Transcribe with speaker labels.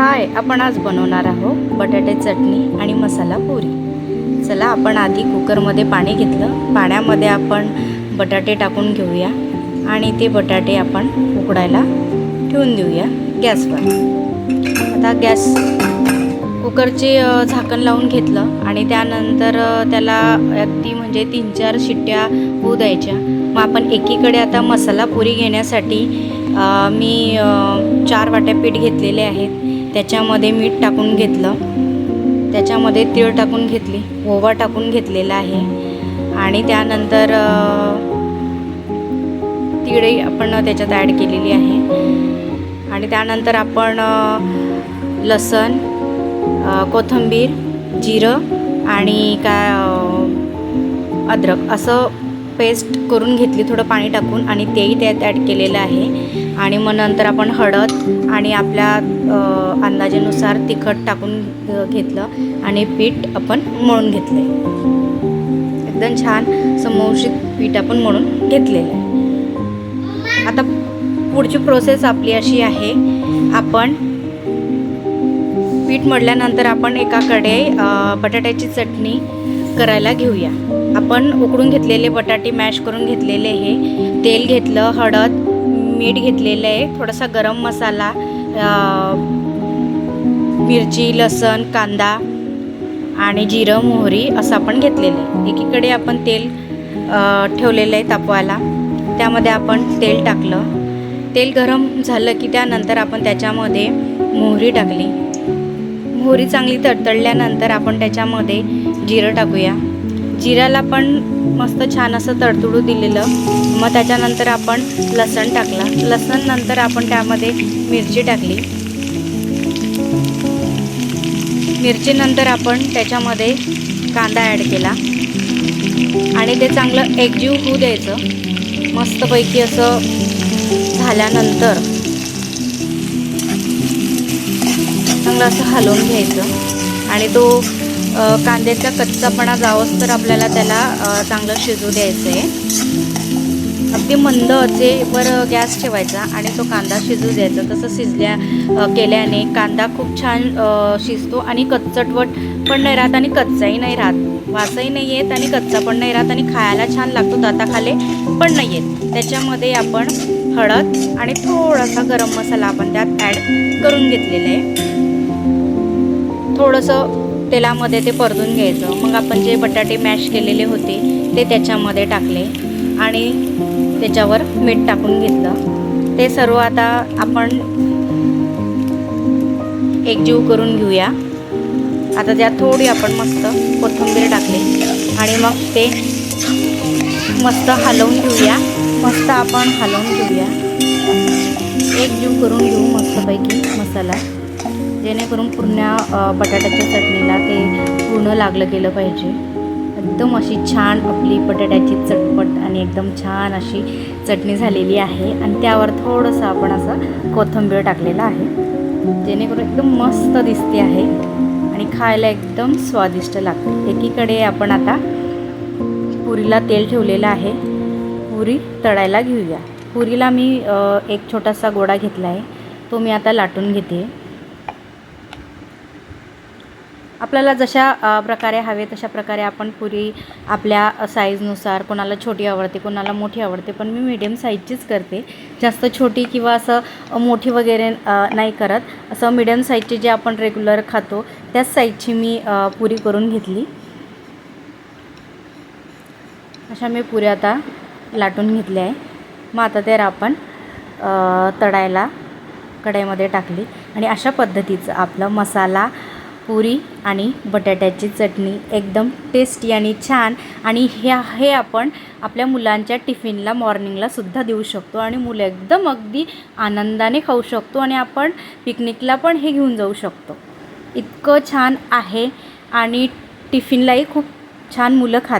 Speaker 1: हाय आपण आज बनवणार आहोत बटाटे चटणी आणि मसाला पुरी. चला आपण आधी कुकरमध्ये पाणी घेतलं. पाण्यामध्ये आपण बटाटे टाकून घेऊया आणि ते बटाटे आपण उकडायला ठेवून देऊया गॅसवर. आता गॅस कुकरचे झाकण लावून घेतलं आणि त्यानंतर त्याला अगदी म्हणजे तीन चार शिट्ट्या होऊ द्यायच्या. मग आपण एकीकडे आता मसाला पुरी घेण्यासाठी मी चार वाट्या पीठ घेतलेले आहेत. त्याच्यामध्ये मीठ टाकून घेतलं. त्याच्यामध्ये तीळ टाकून घेतली ओवा टाकून घेतलेला आहे. आणि त्यानंतर तिळही आपण त्याच्यात ॲड केलेली आहे. आणि त्यानंतर आपण लसण कोथिंबीर जिरं आणि काय अद्रक असं पेस्ट करून घेतली थोडं पाणी टाकून आणि तेही त्यात ॲड केलेलं आहे. आणि मग नंतर आपण हळद आणि आपल्या अंदाजेनुसार तिखट टाकून घेतलं आणि पीठ आपण मळून घेतले एकदम छान समोसित पीठ आपण मळून घेतलेलं आहे. आता पुढची प्रोसेस आपली अशी आहे आपण पीठ मळल्यानंतर आपण एकाकडे बटाट्याची चटणी करायला घेऊया. आपण उकडून घेतलेले बटाटे मॅश करून घेतलेले हे तेल घेतलं हळद मीठ घेतलेलं आहे थोडासा गरम मसाला मिरची लसण कांदा आणि जिरं मोहरी असं आपण घेतलेलं आहे. एकीकडे आपण तेल ठेवलेलं आहे तापवायला. त्यामध्ये आपण तेल टाकलं. तेल गरम झालं की त्यानंतर आपण त्याच्यामध्ये मोहरी टाकली. मोहरी चांगली तडतडल्यानंतर आपण त्याच्यामध्ये जिरं टाकूया. जिऱ्याला पण मस्त छान असं तडतुडू दिलेलं. मग त्याच्यानंतर आपण लसण टाकला. लसण नंतर आपण त्यामध्ये मिरची टाकली. मिरचीनंतर आपण त्याच्यामध्ये कांदा ॲड केला. आणि ते चांगलं एकजीव होऊ द्यायचं. मस्तपैकी असं झाल्यानंतर चांगलं असं हलवून घ्यायचं. आणि तो कांद्याचा कच्चापणा जावंच तर आपल्याला त्याला चांगलं शिजू द्यायचं आहे अगदी मंद आचेवर गॅस ठेवायचा आणि तो कांदा शिजू द्यायचा. तसं शिजल्या केल्याने कांदा खूप छान शिजतो आणि कच्चटवट पण नाही राहत आणि कच्चाही नाही राहत. वासही नाही येत आणि कच्चा पण नाही राहत आणि खायला छान लागतो. दाताखाले पण नाही येत. त्याच्यामध्ये आपण हळद आणि थोडासा गरम मसाला आपण त्यात ॲड करून घेतलेला आहे. थोडंसं तेलामध्ये ते परतून घ्यायचं. मग आपण जे बटाटे मॅश केलेले होते ते त्याच्यामध्ये टाकले आणि त्याच्यावर मीठ टाकून घेतलं. ते सर्व आता आपण एकजीव करून घेऊया. आता त्यात थोडी आपण मस्त कोथिंबीर टाकली आणि मग ते मस्त हलवून घेऊया. मस्त आपण हलवून घेऊया. एकजीव करून घेऊ मस्तपैकी मसाला. जेणेकरून पूर्ण बटाट्याच्या चटणीला ते पूर्ण लागलं गेलं पाहिजे. एकदम अशी छान आपली बटाट्याची चटपट आणि एकदम छान अशी चटणी झालेली आहे. आणि त्यावर थोडंसं आपण असं कोथिंबीर टाकलेलं आहे. जेणेकरून एकदम मस्त दिसते आहे. आणि खायला एकदम स्वादिष्ट लागते. एकीकडे आपण आता पुरीला तेल ठेवलेलं आहे. पुरी तळायला घेऊया. पुरीला मी एक छोटासा गोडा घेतला आहे. तो मी आता लाटून घेते. आपल्याला जशा प्रकारे हवे तशा प्रकारे आपण पुरी आपल्या साईजनुसार कोणाला छोटी आवडते कोणाला मोठी आवडते पण मी मीडियम साईजचीच करते. जास्त छोटी किंवा असं मोठी वगैरे नाही करत. असं मीडियम साईजची जे आपण रेग्युलर खातो त्याच साईजची मी पुरी करून घेतली. अशा मी पुऱ्या आता लाटून घेतल्या आहे. मग आता तर आपण तळायला कढईमध्ये टाकली. आणि अशा पद्धतीचं आपलं मसाला पुरी आणि बटाट्याची चटणी एकदम टेस्टी आणि छान. आणि ह्या हे आपण आपल्या मुलांच्या टिफिनला मॉर्निंगला सुद्धा देऊ शकतो आणि मुलं एकदम अगदी आनंदाने खाऊ शकतो आणि आपण पिकनिकला पण हे घेऊन जाऊ शकतो. इतकं छान आहे आणि टिफिनलाही खूप छान मुलं खात